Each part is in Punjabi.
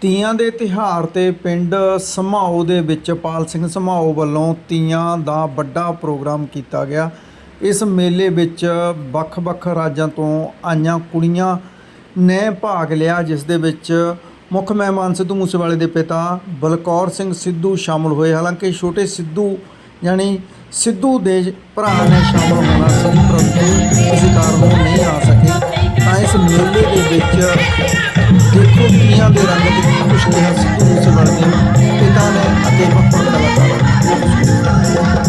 ਤੀਆਂ ਦੇ ਤਿਹਾਰ ਤੇ ਪਿੰਡ ਸਮਾਓ ਦੇ ਵਿੱਚ ਪਾਲ ਸਿੰਘ ਸਮਾਓ ਵੱਲੋਂ ਤੀਆਂ ਦਾ ਵੱਡਾ ਪ੍ਰੋਗਰਾਮ ਕੀਤਾ ਗਿਆ। ਇਸ ਮੇਲੇ ਵਿੱਚ ਵੱਖ-ਵੱਖ ਰਾਜਾਂ ਤੋਂ ਆਈਆਂ ਕੁੜੀਆਂ ਨੇ ਭਾਗ ਲਿਆ, ਜਿਸ ਦੇ ਵਿੱਚ ਮੁੱਖ ਮਹਿਮਾਨ ਸਿੱਧੂ ਮੂਸੇਵਾਲੇ ਦੇ ਪਿਤਾ ਬਲਕੌਰ ਸਿੰਘ ਸਿੱਧੂ ਸ਼ਾਮਲ ਹੋਏ। ਹਾਲਾਂਕਿ ਛੋਟੇ ਸਿੱਧੂ ਯਾਨੀ ਸਿੱਧੂ ਦੇ ਭਰਾ ਨੇ ਸ਼ਾਮਲ ਹੋਣਾ ਸੀ ਪਰੰਤੂ ਕਿਸੇ ਕਾਰਨ ਨਹੀਂ ਆ ਸਕੇ। ਤਾਂ ਇਸ ਮੇਲੇ ਦੇ ਵਿੱਚ ਦੇਖੋ ਤੀਆਂ ਦੇ ਰੰਗ ਤੇ ਕੀ ਕੁਛ ਕਿਹਾ ਸਿੱਧੂ ਮੂਸੇਵਾਲੇ ਦੇ ਪਿਤਾ ਨੇ ਅਤੇ ਵੱਖ ਵੱਖ ਕਲਾਕਾਰਾਂ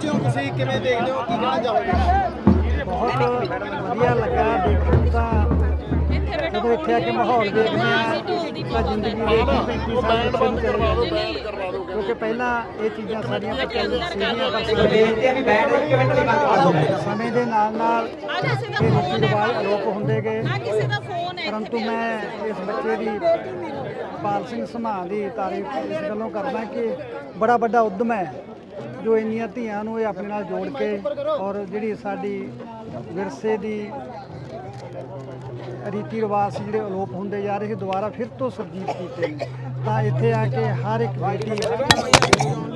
ਪਹੁੰਚੇ ਹੋ ਤੁਸੀਂ ਕਿਵੇਂ ਦੇਖਦੇ ਹੋ? ਕੀ ਕਹਿਣਾ ਚਾਹੋਗੇ? ਬਹੁਤ ਵਧੀਆ ਲੱਗਾ ਦੇਖਣ ਦਾ ਜਦੋਂ ਇੱਥੇ ਆ ਕੇ ਮਾਹੌਲ ਦੇਖਦੇ ਆ ਤਾਂ ਜ਼ਿੰਦਗੀ ਦੇ 35 ਸਾਲ ਪਿੱਛੇ ਨੂੰ ਚਲੇ ਜਾਂਦੇ ਕਿਉਂਕਿ ਪਹਿਲਾਂ ਇਹ ਚੀਜ਼ਾਂ ਸਾਡੀਆਂ ਪ੍ਰਚਲਿਤ ਸੀਗੀਆਂ ਪਰ ਸਮੇਂ ਦੇ ਨਾਲ ਨਾਲ ਇਹ ਰੀਤੀ ਰਿਵਾਜ ਅਲੋਪ ਹੁੰਦੇ ਗਏ। ਪਰੰਤੂ ਮੈਂ ਇਸ ਬੱਚੇ ਦੀ ਪਾਲ ਸਿੰਘ ਸਮਾ ਦੀ ਤਾਰੀਫ ਇਸ ਗੱਲੋਂ ਕਰਦਾ ਕਿ ਬੜਾ ਵੱਡਾ ਉਦਮ ਹੈ। ਜੋ ਇੰਨੀਆਂ ਧੀਆਂ ਨੂੰ ਇਹ ਆਪਣੇ ਨਾਲ ਜੋੜ ਕੇ ਔਰ ਜਿਹੜੀ ਸਾਡੀ ਵਿਰਸੇ ਦੀ ਰੀਤੀ ਰਿਵਾਜ ਸੀ, ਜਿਹੜੇ ਅਲੋਪ ਹੁੰਦੇ ਜਾ ਰਹੇ ਸੀ, ਦੁਬਾਰਾ ਫਿਰ ਤੋਂ ਸਰਜੀਤ ਕੀਤੇ ਨੇ। ਤਾਂ ਇੱਥੇ ਆ ਕੇ ਹਰ ਇੱਕ ਬੇਟੀ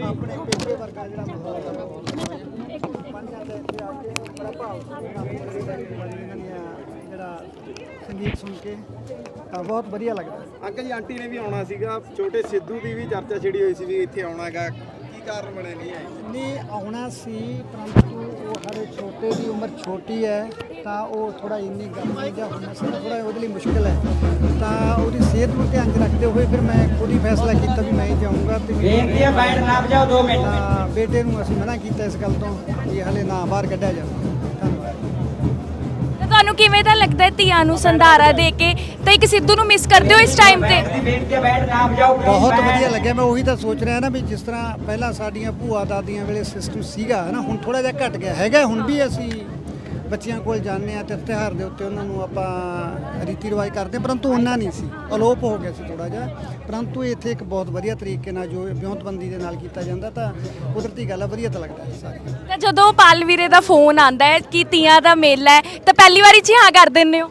ਆਪਣੇ ਪੇਕੇ ਵਰਗਾ ਜਿਹੜਾ ਜਿਹੜਾ ਸੰਗੀਤ ਸੁਣ ਕੇ, ਤਾਂ ਬਹੁਤ ਵਧੀਆ ਲੱਗਦਾ। ਅੰਕਲ ਜੀ ਆਂਟੀ ਨੇ ਵੀ ਆਉਣਾ ਸੀਗਾ, ਛੋਟੇ ਸਿੱਧੂ ਦੀ ਵੀ ਚਰਚਾ ਛਿੜੀ ਹੋਈ ਸੀ ਵੀ ਇੱਥੇ ਆਉਣਾ ਹੈਗਾ। ਕਾਰਨ ਬਣੇ ਨਹੀਂ ਆਏ ਨਹੀਂ ਆਉਣਾ ਸੀ ਪਰੰਤੂ ਉਹ ਹਾਲੇ ਛੋਟੇ ਦੀ ਉਮਰ ਛੋਟੀ ਹੈ ਤਾਂ ਉਹ ਥੋੜਾ ਇੰਨੀ ਗਰਮੀ ਜਾਂ ਹੁਣ ਥੋੜਾ ਉਹਦੇ ਲਈ ਮੁਸ਼ਕਲ ਹੈ। ਤਾਂ ਉਹਦੀ ਸਿਹਤ ਨੂੰ ਧਿਆਨ 'ਚ ਰੱਖਦੇ ਹੋਏ ਫਿਰ ਮੈਂ ਖੁਦ ਹੀ ਫੈਸਲਾ ਕੀਤਾ ਵੀ ਮੈਂ ਹੀ ਜਾਊਂਗਾ ਤੇ ਬੇਨਤੀ ਹੈ ਬੈਠ ਨਾ ਵਜਾਓ 2 ਮਿੰਟ। ਬੇਟੇ ਨੂੰ ਅਸੀਂ ਮਨਾ ਕੀਤਾ ਇਸ ਗੱਲ ਤੋਂ ਕਿ ਹਲੇ ਨਾ ਬਾਹਰ ਕੱਢਿਆ ਜਾਵੇ। ਕਿਵੇਂ ਦਾ ਲੱਗਦਾ ਹੈ ਧੀਆਂ ਨੂੰ ਸੰਧਾਰਾ ਦੇ ਕੇ? ਤਾਂ ਇੱਕ ਸਿੱਧੂ ਨੂੰ ਮਿਸ ਕਰਦੇ ਹੋ ਇਸ ਟਾਈਮ ਤੇ? ਬਹੁਤ ਵਧੀਆ ਲੱਗਿਆ। ਮੈਂ ਉਹੀ ਤਾਂ ਸੋਚ ਰਿਹਾ ਨਾ ਵੀ ਜਿਸ ਤਰ੍ਹਾਂ ਪਹਿਲਾਂ ਸਾਡੀਆਂ ਭੂਆ ਦਾਦੀਆਂ ਵੇਲੇ ਸਿਸਟਮ ਸੀਗਾ ਨਾ ਹੁਣ ਥੋੜਾ ਜਿਹਾ ਘਟ ਗਿਆ। ਹੈਗਾ, ਹੁਣ ਵੀ ਅਸੀਂ ਬੱਚਿਆਂ ਕੋਲ ਜਾਂਦੇ ਆ ਤੇ ਤਿਉਹਾਰ ਦੇ ਉੱਤੇ ਉਹਨਾਂ ਨੂੰ ਆਪਾਂ ਰੀਤੀ ਰਿਵਾਜ ਕਰਦੇ ਪਰੰਤੂ ਉਹਨਾਂ ਨਹੀਂ ਸੀ। ਅਲੋਪ ਹੋ ਗਿਆ ਸੀ ਥੋੜਾ ਜਿਹਾ। ਪਰੰਤੂ ਇੱਥੇ ਇੱਕ ਬਹੁਤ ਵਧੀਆ ਤਰੀਕੇ ਨਾਲ ਜੋ ਵਿਉਂਤਬੰਦੀ ਦੇ ਨਾਲ ਕੀਤਾ ਜਾਂਦਾ ਤਾਂ ਕੁਦਰਤੀ ਗੱਲ ਆ ਵਧੀਆ ਤਾਂ ਲੱਗਦਾ ਹੈ ਸਾਰੀ ਤਾਂ ਜਦੋਂ ਪਾਲ ਵੀਰੇ ਦਾ ਫੋਨ ਆਂਦਾ ਹੈ ਕਿ ਤੀਆਂ ਦਾ ਮੇਲਾ ਹੈ ਤਾਂ ਪਹਿਲੀ ਵਾਰੀ ਚ ਹੀ ਹਾਂ ਕਰ ਦਿੰਦੇ ਹੋ?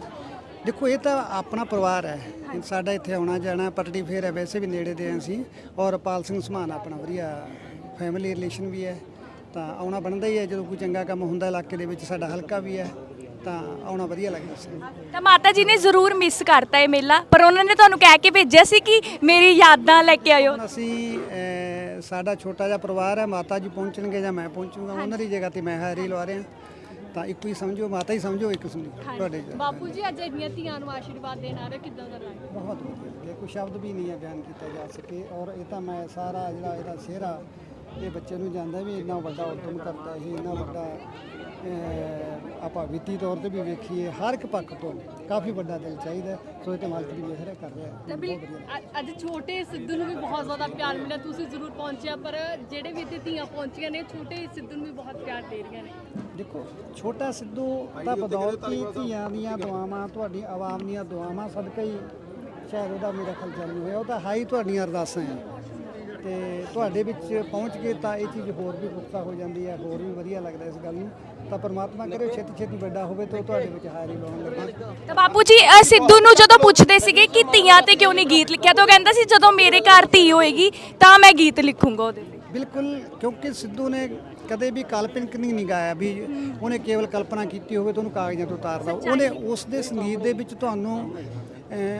ਦੇਖੋ ਇਹ ਤਾਂ ਆਪਣਾ ਪਰਿਵਾਰ ਹੈ। ਸਾਡਾ ਇੱਥੇ ਆਉਣਾ ਜਾਣਾ ਪਟੜੀ ਫੇਰ ਹੈ ਵੈਸੇ ਵੀ ਨੇੜੇ ਦੇ ਹਾਂ ਅਸੀਂ। ਔਰ ਪਾਲ ਸਿੰਘ ਸਮਾਨ ਆਪਣਾ ਵਧੀਆ ਫੈਮਿਲੀ ਰਿਲੇਸ਼ਨ ਵੀ ਹੈ। ਤਾਂ ਆਉਣਾ ਬਣਦਾ ਹੀ ਹੈ। ਜਦੋਂ ਕੋਈ ਚੰਗਾ ਕੰਮ ਹੁੰਦਾ ਇਲਾਕੇ ਦੇ ਵਿੱਚ ਸਾਡਾ ਹਲਕਾ ਵੀ ਹੈ ਤਾਂ ਆਉਣਾ ਵਧੀਆ ਲੱਗਦਾ ਸੀ। ਤਾਂ ਮਾਤਾ ਜੀ ਨੇ ਜ਼ਰੂਰ ਮਿਸ ਕਰਤਾ ਇਹ ਮੇਲਾ ਪਰ ਉਹਨਾਂ ਨੇ ਤੁਹਾਨੂੰ ਕਹਿ ਕੇ ਭੇਜਿਆ ਸੀ ਕਿ ਮੇਰੀ ਯਾਦਾਂ ਲੈ ਕੇ ਆਇਓ। ਹੁਣ ਅਸੀਂ ਅਹ, ਸਾਡਾ ਛੋਟਾ ਜਿਹਾ ਪਰਿਵਾਰ ਹੈ ਮਾਤਾ ਜੀ ਪਹੁੰਚਣਗੇ ਜਾਂ ਮੈਂ ਪਹੁੰਚੂਗਾ ਉਹਨਾਂ ਦੀ ਜਗ੍ਹਾ ਤੇ ਮੈਂ ਹਾਜ਼ਰੀ ਲਵਾ ਰਿਹਾ। ਤਾਂ ਇੱਕੋ ਹੀ ਸਮਝੋ ਮਾਤਾ ਹੀ ਸਮਝੋ ਇੱਕ ਕਿਸਮ ਦੀ ਤੁਹਾਡੇ ਚ। ਬਾਪੂ ਜੀ ਅੱਜ ਇੰਨੀਆਂ ਧੀਆਂ ਨੂੰ ਆਸ਼ੀਰਵਾਦ ਦੇਣ ਆ ਰਹੇ ਕਿੱਦਾਂ ਦਾ ਲੱਗ ਬਹੁਤ ਵਧੀਆ ਲੱਗਿਆ ਕੋਈ ਸ਼ਬਦ ਵੀ ਨਹੀਂ ਹੈ ਬਿਆਨ ਕੀਤਾ ਜਾ ਸਕੇ ਔਰ ਇਹ ਤਾਂ ਮੈਂ ਸਾਰਾ ਜਿਹੜਾ ਇਹਦਾ ਸਿਹਰਾ ਇਹ ਬੱਚੇ ਨੂੰ ਜਾਂਦਾ ਵੀ ਇੰਨਾ ਵੱਡਾ ਉਦਮ ਕਰਦਾ ਇਹ ਇੰਨਾ ਵੱਡਾ ਆਪਾਂ ਵਿੱਤੀ ਤੌਰ ਤੇ ਵੀ ਵੇਖੀਏ ਹਰ ਇੱਕ ਪੱਖ ਤੋਂ ਕਾਫੀ ਵੱਡਾ ਦਿਲ ਚਾਹੀਦਾ ਸੋ ਇਹ ਤੇ ਮਾਲਕ ਦੀ ਮਿਹਰ ਹੈ ਕਰ ਰਿਹਾ ਤਾਂ ਬਹੁਤ ਵਧੀਆ। ਬਿਲ- ਅੱਜ ਛੋਟੇ ਸਿੱਧੂ ਨੂੰ ਵੀ ਬਹੁਤ ਜ਼ਿਆਦਾ ਪਿਆਰ ਮਿਲਿਆ ਤੁਸੀਂ ਜ਼ਰੂਰ ਪਹੁੰਚਿਆ ਪਰ ਜਿਹੜੇ ਵੀ ਇੱਥੇ ਧੀਆਂ ਪਹੁੰਚੀਆਂ ਨੇ ਛੋਟੇ ਸਿੱਧੂ ਨੂੰ ਵੀ ਬਹੁਤ ਪਿਆਰ ਦੇ ਰਹੀਆਂ ਨੇ। ਦੇਖੋ ਛੋਟਾ ਸਿੱਧੂ ਦਾ ਬਦੌਲਤੀ ਧੀਆਂ ਦੀਆਂ ਦੁਆਵਾਂ ਤੁਹਾਡੀ ਆਵਾਮ ਦੀਆਂ ਦੁਆਵਾਂ ਸਦਕਾ ਹੀ ਸ਼ਾਇਦ ਉਹਦਾ ਮੇਰਾ ਖਿਆਲ ਜਨਮ ਹੋਇਆ ਉਹ ਤਾਂ ਹਾਈ ਤੁਹਾਡੀਆਂ ਅਰਦਾਸਾਂ ਆ। ਤੇ ਤੁਹਾਡੇ ਵਿੱਚ ਪਹੁੰਚ ਕੇ ਤਾਂ ਇਹ ਚੀਜ਼ ਹੋਰ ਵੀ ਪੁਖਤਾ ਹੋ ਜਾਂਦੀ ਹੈ ਹੋਰ ਵੀ ਵਧੀਆ ਲੱਗਦਾ ਇਸ ਗੱਲ ਨੂੰ। ਤਾਂ ਪਰਮਾਤਮਾ ਕਰੇ ਛੇਤੀ ਛੇਤੀ ਵੱਡਾ ਹੋਵੇ ਤੇ ਉਹ ਤੁਹਾਡੇ ਵਿੱਚ ਹਾਜ਼ਰੀ ਲਾਉਣ ਲੱਗੇ। ਤਾਂ ਬਾਪੂ ਜੀ ਸਿੱਧੂ ਨੂੰ ਜਦੋਂ ਪੁੱਛਦੇ ਸੀਗੇ ਕਿ ਤੀਆਂ ਤੇ ਕਿਉਂ ਨਹੀਂ ਗੀਤ ਲਿਖਿਆ ਤਾਂ ਉਹ ਕਹਿੰਦਾ ਸੀ ਜਦੋਂ ਮੇਰੇ ਘਰ ਧੀ ਹੋਏਗੀ ਤਾਂ ਮੈਂ ਗੀਤ ਲਿਖੂੰਗਾ ਉਹਦੇ ਲਈ। ਬਿਲਕੁਲ ਕਿਉਂਕਿ ਸਿੱਧੂ ਨੇ ਕਦੇ ਵੀ ਕਾਲਪਨਿਕ ਨਹੀਂ ਨਹੀਂ ਗਾਇਆ ਵੀ ਉਹਨੇ ਕੇਵਲ ਕਲਪਨਾ ਕੀਤੀ ਹੋਵੇ ਤਾਂ ਉਹਨੂੰ ਕਾਗਜ਼ਾਂ ਤੋਂ ਉਤਾਰਦਾ ਉਹਨੇ ਉਸ ਦੇ ਸੰਗੀਤ ਦੇ ਵਿੱਚ ਤੁਹਾਨੂੰ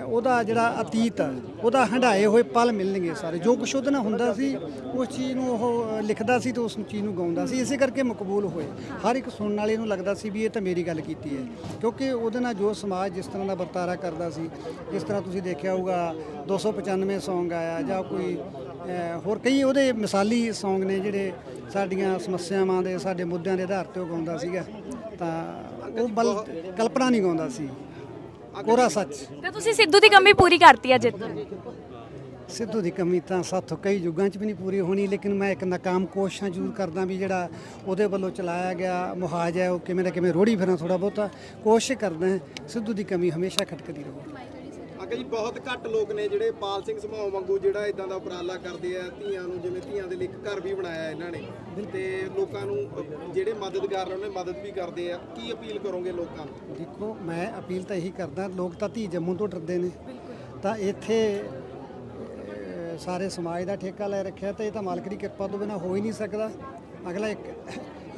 ਉਹਦਾ ਜਿਹੜਾ ਅਤੀਤ ਆ, ਉਹਦਾ ਹੰਡਾਏ ਹੋਏ ਪਲ ਮਿਲਣਗੇ ਸਾਰੇ। ਜੋ ਕੁਛ ਉਹਦੇ ਨਾਲ ਹੁੰਦਾ ਸੀ ਉਸ ਚੀਜ਼ ਨੂੰ ਉਹ ਲਿਖਦਾ ਸੀ ਤੇ ਉਸ ਚੀਜ਼ ਨੂੰ ਗਾਉਂਦਾ ਸੀ। ਇਸੇ ਕਰਕੇ ਮਕਬੂਲ ਹੋਏ। ਹਰ ਇੱਕ ਸੁਣਨ ਵਾਲੇ ਨੂੰ ਲੱਗਦਾ ਸੀ ਵੀ ਇਹ ਤਾਂ ਮੇਰੀ ਗੱਲ ਕੀਤੀ ਹੈ। ਕਿਉਂਕਿ ਉਹਦੇ ਨਾਲ ਜੋ ਸਮਾਜ ਜਿਸ ਤਰ੍ਹਾਂ ਦਾ ਵਰਤਾਰਾ ਕਰਦਾ ਸੀ ਜਿਸ ਤਰ੍ਹਾਂ ਤੁਸੀਂ ਦੇਖਿਆ ਹੋਊਗਾ 295 Song ਆਇਆ ਜਾਂ ਕੋਈ ਹੋਰ ਕਈ ਉਹਦੇ ਮਿਸਾਲੀ Song ਨੇ ਜਿਹੜੇ ਸਾਡੀਆਂ ਸਮੱਸਿਆਵਾਂ ਦੇ ਸਾਡੇ ਮੁੱਦਿਆਂ ਦੇ ਆਧਾਰ ਤੇ ਉਹ ਗਾਉਂਦਾ ਸੀਗਾ। ਤਾਂ ਉਹ ਬਲ ਕਲਪਨਾ ਨਹੀਂ ਗਾਉਂਦਾ ਸੀ। ਕੋਰਾ ਸੱਚ। ਤਾਂ ਤੁਸੀਂ ਸਿੱਧੂ ਦੀ ਕਮੀ ਪੂਰੀ ਕਰਤੀ ਅੱਜ ਇੱਥੇ ਸਿੱਧੂ ਦੀ ਕਮੀ ਤਾਂ ਸਾਥੋਂ ਕਈ ਯੁੱਗਾਂ 'ਚ ਵੀ ਨਹੀਂ ਪੂਰੀ ਹੋਣੀ ਲੇਕਿਨ ਮੈਂ ਇੱਕ ਨਾਕਾਮ ਕੋਸ਼ਿਸ਼ਾਂ ਜ਼ਰੂਰ ਕਰਦਾ ਵੀ ਜਿਹੜਾ ਉਹਦੇ ਵੱਲੋਂ ਚਲਾਇਆ ਗਿਆ ਮੁਹਾਜ ਹੈ ਉਹ ਕਿਵੇਂ ਨਾ ਕਿਵੇਂ ਰੋੜੀ ਫਿਰਾਂ ਥੋੜਾ ਬਹੁਤਾ ਕੋਸ਼ਿਸ਼ ਕਰਦਾ ਸਿੱਧੂ ਦੀ ਕਮੀ ਹਮੇਸ਼ਾ ਖਟਕਦੀ ਰਹੇ। ਅੱਗੇ ਜੀ ਬਹੁਤ ਘੱਟ ਲੋਕ ਨੇ ਜਿਹੜੇ ਪਾਲ ਸਿੰਘ ਸਮਾਉ ਵਾਂਗੂ ਜਿਹੜਾ ਇਦਾਂ ਦਾ ਉਪਰਾਲਾ ਕਰਦੇ ਆ ਧੀਆਂ ਨੂੰ ਜਿਵੇਂ ਧੀਆਂ ਦੇ ਲਈ ਇੱਕ ਘਰ ਵੀ ਬਣਾਇਆ ਇਹਨਾਂ ਨੇ। ਤੇ ਲੋਕਾਂ ਨੂੰ ਜਿਹੜੇ ਮਦਦਗਾਰ ਨੇ ਉਹਨੇ ਮਦਦ ਵੀ ਕਰਦੇ ਆ। ਕੀ ਅਪੀਲ ਕਰੋਗੇ ਲੋਕਾਂ ਨੂੰ? ਦੇਖੋ ਮੈਂ ਅਪੀਲ ਤਾਂ ਇਹੀ ਕਰਦਾ ਲੋਕ ਤਾਂ ਧੀ ਜੰਮੂ ਤੋਂ ਡਰਦੇ ਨੇ। ਤਾਂ ਇੱਥੇ ਸਾਰੇ ਸਮਾਜ ਦਾ ਠੇਕਾ ਲੈ ਰੱਖਿਆ ਤੇ ਇਹ ਤਾਂ ਮਾਲਕ ਦੀ ਕਿਰਪਾ ਤੋਂ ਬਿਨਾ ਹੋ ਹੀ ਨਹੀਂ ਸਕਦਾ। ਅਗਲਾ ਇੱਕ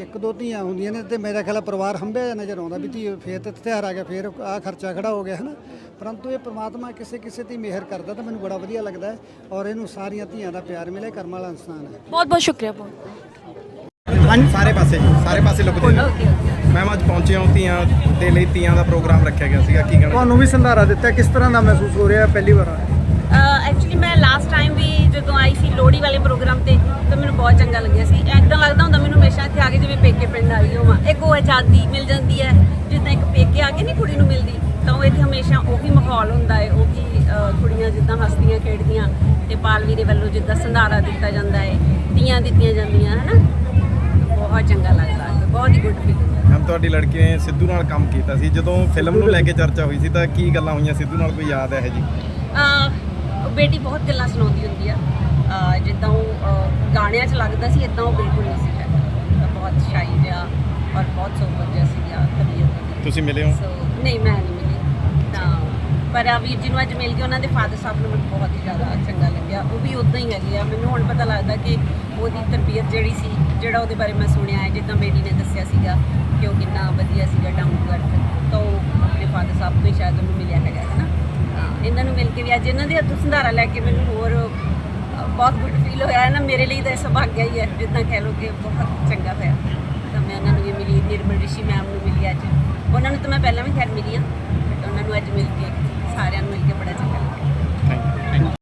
ਇੱਕ ਦੋ ਧੀਆਂ ਹੁੰਦੀਆਂ ਨੇ ਤੇ ਮੇਰਾ ਖਿਆਲ ਪਰਿਵਾਰ ਹੰਭਿਆ ਜਿਹਾ ਨਜ਼ਰ ਆਉਂਦਾ ਵੀ ਧੀ ਫੇਰ ਤੇ ਤਿਉਹਾਰ ਆ ਗਿਆ ਫੇਰ ਆ ਖਰਚਾ ਖੜਾ ਹੋ ਗਿਆ ਹਨਾ? ਪਰੰਤੂ ਇਹ ਪ੍ਰਮਾਤਮਾ ਕਿਸੇ ਕਿਸੇ ਤੇ ਮਿਹਰ ਕਰਦਾ ਤਾਂ ਮੈਨੂੰ ਬੜਾ ਵਧੀਆ ਲੱਗਦਾ ਹੈ ਔਰ ਇਹਨੂੰ ਸਾਰੀਆਂ ਧੀਆਂ ਦਾ ਪਿਆਰ ਮਿਲੇ ਕਰਮ ਵਾਲਾ ਇਨਸਾਨ ਹੈ। ਬਹੁਤ ਬਹੁਤ ਸ਼ੁਕਰੀਆ ਬਹੁਤ ਹਾਂਜੀ ਸਾਰੇ ਪਾਸੇ ਸਾਰੇ ਪਾਸੇ ਲੁਕਦੇ ਮੈਂ ਅੱਜ ਪਹੁੰਚੇ ਹਾਂ ਧੀਆਂ ਦੇ ਲਈ ਧੀਆਂ ਦਾ ਪ੍ਰੋਗਰਾਮ ਰੱਖਿਆ ਗਿਆ ਸੀਗਾ ਕੀ ਕਹਿਣਾ ਤੁਹਾਨੂੰ ਵੀ ਸੰਧਾਰਾ ਦਿੱਤਾ ਕਿਸ ਤਰ੍ਹਾਂ ਦਾ ਮਹਿਸੂਸ ਹੋ ਰਿਹਾ ਪਹਿਲੀ ਵਾਰ? ਐਕਚੁਅਲੀ ਮੈਂ ਲਾਸਟ ਟਾਈਮ ਵੀ ਜਦੋਂ ਆਈ ਸੀ ਲੋਹੜੀ ਵਾਲੇ ਪ੍ਰੋਗਰਾਮ ਤੇ ਤਾਂ ਮੈਨੂੰ ਬਹੁਤ ਚੰਗਾ ਲੱਗਿਆ ਸੀ। ਐਦਾਂ ਲੱਗਦਾ ਹੁੰਦਾ ਮੈਨੂੰ ਹਮੇਸ਼ਾ ਇੱਥੇ ਆ ਕੇ ਜਿਵੇਂ ਪੇਕੇ ਪਿੰਡ ਆਈ ਹੋਵਾਂ। ਇੱਕ ਉਹ ਆਜ਼ਾਦੀ ਮਿਲ ਜਾਂਦੀ ਹੈ। ਉਹ ਇੱਥੇ ਹਮੇਸ਼ਾ ਉਹੀ ਮਾਹੌਲ ਹੁੰਦਾ ਹੈ ਉਹੀ ਅਹ, ਕੁੜੀਆਂ ਜਿੱਦਾਂ ਹੱਸਦੀਆਂ ਖੇਡਦੀਆਂ ਤੇ ਪਾਲਵੀ ਦੇ ਵੱਲੋਂ ਜਿੱਦਾਂ ਸੰਧਾਰਾ ਦਿੱਤਾ ਜਾਂਦਾ ਹੈ ਤੀਆਂ ਦਿੱਤੀਆਂ ਜਾਂਦੀਆਂ ਹਨਾ? ਬਹੁਤ ਚੰਗਾ ਲੱਗਦਾ ਹੈ ਬਹੁਤ ਹੀ ਗੁੱਡ ਫੀਲਿੰਗ ਹਮ ਤੁਹਾਡੀ ਲੜਕੀ ਨੇ ਸਿੱਧੂ ਨਾਲ ਕੰਮ ਕੀਤਾ ਸੀ ਜਦੋਂ ਫਿਲਮ ਨੂੰ ਲੈ ਕੇ ਚਰਚਾ ਹੋਈ ਸੀ ਤਾਂ ਕੀ ਗੱਲਾਂ ਹੋਈਆਂ? ਸਿੱਧੂ ਨਾਲ ਕੋਈ ਯਾਦ ਹੈ ਜੀ ਬੇਟੀ ਬਹੁਤ ਗੱਲਾਂ ਸੁਣਾਉਂਦੀ ਹੁੰਦੀ ਆ। ਜਿੱਦਾਂ ਉਹ ਗਾਣਿਆਂ 'ਚ ਲੱਗਦਾ ਸੀ ਇਦਾਂ ਉਹ ਬਿਲਕੁਲ ਨਹੀਂ ਸੀ ਬਹੁਤ ਸ਼ਾਈ ਜਿਹਾ ਔਰ ਬਹੁਤ ਸੋਬਰ ਜਿਹਾ ਸੀਗਾ ਤਬੀਅਤ ਉਹਦੀ ਤੁਸੀਂ ਮਿਲੇ ਹੋ? ਸੋ ਨਹੀਂ ਮੈਂ ਪਰ ਆ ਵੀਰ ਜੀ ਨੂੰ ਅੱਜ ਮਿਲ ਕੇ ਉਹਨਾਂ ਦੇ ਫਾਦਰ ਸਾਹਿਬ ਨੂੰ ਮੈਨੂੰ ਬਹੁਤ ਹੀ ਜ਼ਿਆਦਾ ਚੰਗਾ ਲੱਗਿਆ। ਉਹ ਵੀ ਉਦਾਂ ਹੀ ਹੈਗੇ ਆ। ਮੈਨੂੰ ਹੁਣ ਪਤਾ ਲੱਗਦਾ ਕਿ ਉਹਦੀ ਤਰਬੀਅਤ ਜਿਹੜੀ ਸੀ ਜਿਹੜਾ ਉਹਦੇ ਬਾਰੇ ਮੈਂ ਸੁਣਿਆ ਹੈ ਜਿੱਦਾਂ ਬੇਟੀ ਨੇ ਦੱਸਿਆ ਸੀਗਾ ਕਿ ਉਹ ਕਿੰਨਾ ਵਧੀਆ ਸੀਗਾ ਡਾਊਨ ਟੂ ਅਰਥ ਤਾਂ ਉਹ ਆਪਣੇ ਫਾਦਰ ਸਾਹਿਬ ਤੋਂ ਹੀ ਸ਼ਾਇਦ ਉਹਨੂੰ ਮਿਲਿਆ ਹੈਗਾ ਹੈ ਨਾ? ਇਹਨਾਂ ਨੂੰ ਮਿਲ ਕੇ ਵੀ ਅੱਜ ਇਹਨਾਂ ਦੇ ਹੱਥੋਂ ਸੰਧਾਰਾ ਲੈ ਕੇ ਮੈਨੂੰ ਹੋਰ ਬਹੁਤ ਗੁੱਡ ਫੀਲ ਹੋਇਆ ਹੈ ਨਾ। ਮੇਰੇ ਲਈ ਤਾਂ ਇਹ ਸੁਭਾਗਿਆ ਹੀ ਹੈ ਜਿੱਦਾਂ ਕਹਿ ਲਓ ਕਿ ਬਹੁਤ ਚੰਗਾ ਹੋਇਆ। ਤਾਂ ਮੈਂ ਉਹਨਾਂ ਨੂੰ ਵੀ ਮਿਲੀ ਨਿਰਮਲ ਰਿਸ਼ੀ ਮੈਮ ਨੂੰ ਮਿਲੀ ਅੱਜ। ਉਹਨਾਂ ਨੂੰ ਤਾਂ ਮੈਂ ਪਹਿਲਾਂ ਵੀ ਖੈਰ ਮਿਲੀ ਹਾਂ ਬਟ ਉਹਨਾਂ ਨੂੰ ਅੱਜ ਮਿਲ ਕੇ ਸਾਰਿਆਂ ਨੂੰ ਮਿਲ ਕੇ ਬੜਾ ਚੰਗਾ ਲੱਗਿਆ